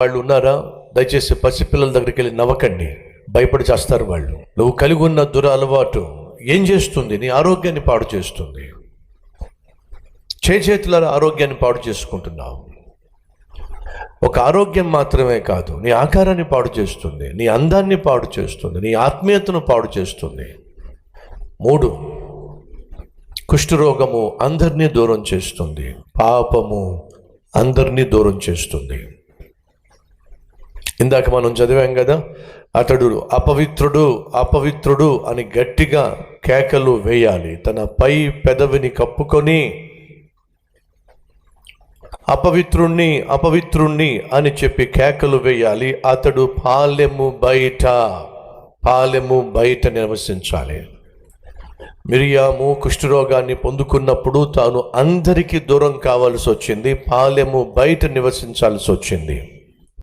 వాళ్ళు ఉన్నారా? దయచేసి పసిపిల్లల దగ్గరికి వెళ్ళి నవ్వకండి. భయపడి చేస్తారు వాళ్ళు. నువ్వు కలిగి ఉన్న దుర అలవాటు ఏం చేస్తుంది? నీ ఆరోగ్యాన్ని పాడు చేస్తుంది. చేతుల ఆరోగ్యాన్ని పాడు చేసుకుంటున్నావు. ఒక ఆరోగ్యం మాత్రమే కాదు నీ ఆకారాన్ని పాడు చేస్తుంది నీ అందాన్ని పాడు చేస్తుంది నీ ఆత్మీయతను పాడు చేస్తుంది. మూడు కుష్ఠరోగము అందరినీ దూరం చేస్తుంది. పాపము అందరినీ దూరం చేస్తుంది. ఇందాక మనం చదివాం కదా అతడు అపవిత్రుడు అపవిత్రుడు అని గట్టిగా కేకలు వేయాలి. తన పై పెదవిని కప్పుకొని అపవిత్రుణ్ణి అపవిత్రుణ్ణి అని చెప్పి కేకలు వేయాలి. అతడు పాలెము బయట పాలెము బయట నివసించాలి. మిరియాము కుష్ఠరోగాన్ని పొందుకున్నప్పుడు తాను అందరికీ దూరం కావాల్సి వచ్చింది పాలెము బయట నివసించాల్సి వచ్చింది.